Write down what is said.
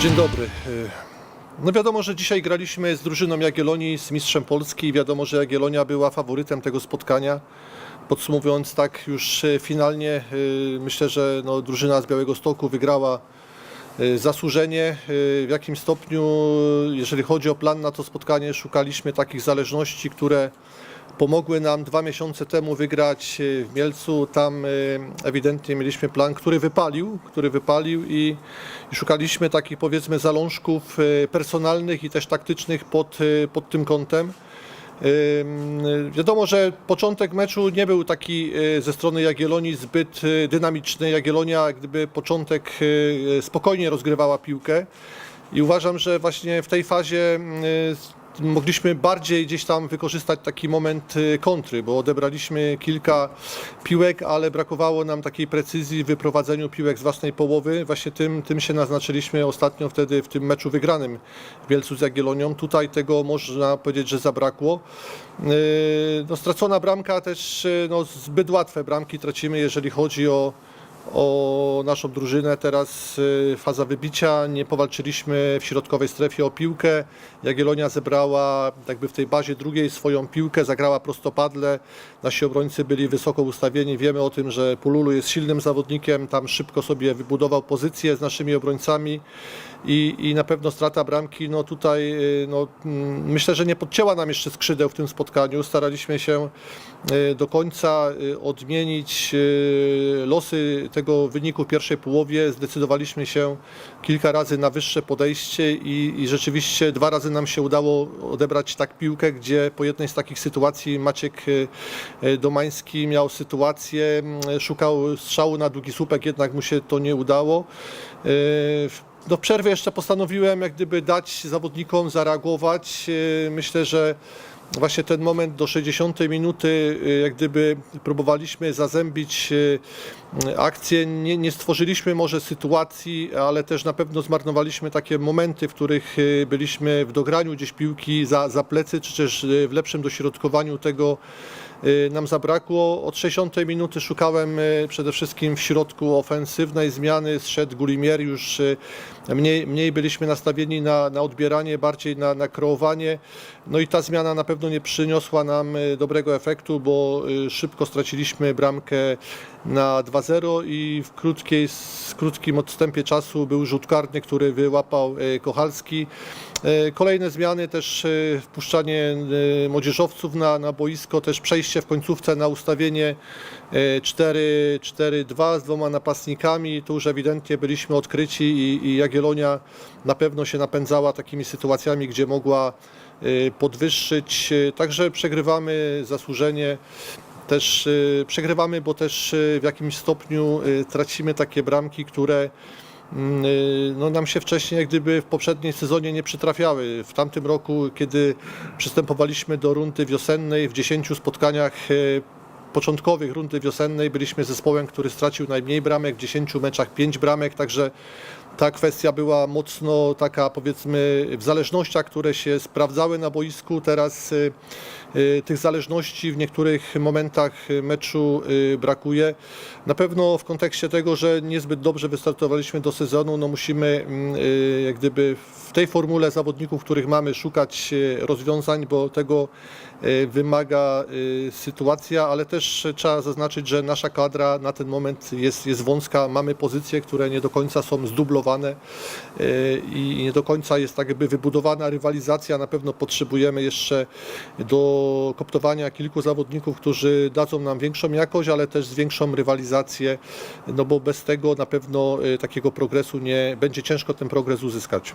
Dzień dobry. No wiadomo, że dzisiaj graliśmy z drużyną Jagiellonii, z mistrzem Polski. Wiadomo, że Jagiellonia była faworytem tego spotkania. Podsumowując tak już e, finalnie, e, myślę, że no, drużyna z Białego Stoku wygrała zasłużenie. W jakim stopniu, jeżeli chodzi o plan na to spotkanie, szukaliśmy takich zależności, które pomogły nam dwa miesiące temu wygrać e, w Mielcu. Tam e, ewidentnie mieliśmy plan, który wypalił, który wypalił i, szukaliśmy takich powiedzmy zalążków e, personalnych i też taktycznych pod, pod tym kątem. Wiadomo, że początek meczu nie był taki ze strony Jagiellonii zbyt dynamiczny. Jagiellonia gdyby początek spokojnie rozgrywała piłkę i uważam, że właśnie w tej fazie mogliśmy bardziej gdzieś tam wykorzystać taki moment e, kontry, bo odebraliśmy kilka piłek, ale brakowało nam takiej precyzji w wyprowadzeniu piłek z własnej połowy. Właśnie tym, tym się naznaczyliśmy ostatnio wtedy w tym meczu wygranym w Bielcu z Jagiellonią. Tutaj tego można powiedzieć, że zabrakło. Yy, No, stracona bramka też, yy, no, zbyt łatwe bramki tracimy, jeżeli chodzi o, o naszą drużynę. Teraz yy, faza wybicia, nie powalczyliśmy w środkowej strefie o piłkę. Jagiellonia zebrała jakby w tej bazie drugiej swoją piłkę, zagrała prostopadle. Nasi obrońcy byli wysoko ustawieni. Wiemy o tym, że Pululu jest silnym zawodnikiem, tam szybko sobie wybudował pozycję z naszymi obrońcami i, i na pewno strata bramki, no tutaj y, no, mm, myślę, że nie podcięła nam jeszcze skrzydeł w tym spotkaniu. Staraliśmy się y, do końca y, odmienić y, losy tego wyniku w pierwszej połowie. Zdecydowaliśmy się kilka razy na wyższe podejście i, i rzeczywiście dwa razy nam się udało odebrać tak piłkę, gdzie po jednej z takich sytuacji Maciek y, y, Domański miał sytuację, mm, szukał strzału na długi słupek, jednak mu się to nie udało. Y, w- do przerwy jeszcze postanowiłem jak gdyby dać zawodnikom zareagować. Myślę, że właśnie ten moment do 60 minuty yy, jak gdyby próbowaliśmy zazębić yy, akcję. Nie, nie stworzyliśmy może sytuacji, ale też na pewno zmarnowaliśmy takie momenty, w których byliśmy w dograniu gdzieś piłki za, za plecy, czy też w lepszym dośrodkowaniu tego y, nam zabrakło. Od 60 minuty szukałem y, przede wszystkim w środku ofensywnej zmiany. Zszedł Gulimier, już y, mniej, mniej byliśmy nastawieni na, na odbieranie, bardziej na, na kreowanie. No i ta zmiana na pewno nie przyniosła nam y, dobrego efektu, bo y, szybko straciliśmy bramkę na 2-0 i w, krótkiej, w krótkim odstępie czasu był rzut karny, który wyłapał y, Kochalski. E, Kolejne zmiany też e, wpuszczanie e, młodzieżowców na, na boisko, też przejście w końcówce na ustawienie e, 4-4-2 z dwoma napastnikami. Tu już ewidentnie byliśmy odkryci i, i Jagiellonia na pewno się napędzała takimi sytuacjami, gdzie mogła e, podwyższyć. E, Także przegrywamy zasłużenie. Też e, przegrywamy, bo też e, w jakimś stopniu e, tracimy takie bramki, które Mm, y, no, nam się wcześniej jak gdyby w poprzednim sezonie nie przytrafiały. W tamtym roku, kiedy przystępowaliśmy do rundy wiosennej, w 10 spotkaniach y, początkowych rundy wiosennej byliśmy zespołem, który stracił najmniej bramek, w 10 meczach 5 bramek, także ta kwestia była mocno taka powiedzmy w zależnościach, które się sprawdzały na boisku. Teraz y, y, tych zależności w niektórych momentach y, meczu brakuje. Na pewno w kontekście tego, że niezbyt dobrze wystartowaliśmy do sezonu, no musimy mm, jak gdyby w tej formule zawodników, których mamy, szukać rozwiązań, bo tego wymaga sytuacja, ale też trzeba zaznaczyć, że nasza kadra na ten moment jest, jest wąska. Mamy pozycje, które nie do końca są zdublowane y, i nie do końca jest tak jakby wybudowana rywalizacja. Na pewno potrzebujemy jeszcze do koptowania kilku zawodników, którzy dadzą nam większą jakość, ale też zwiększą rywalizację, no bo bez tego na pewno y, takiego progresu nie będzie ciężko ten progres uzyskać.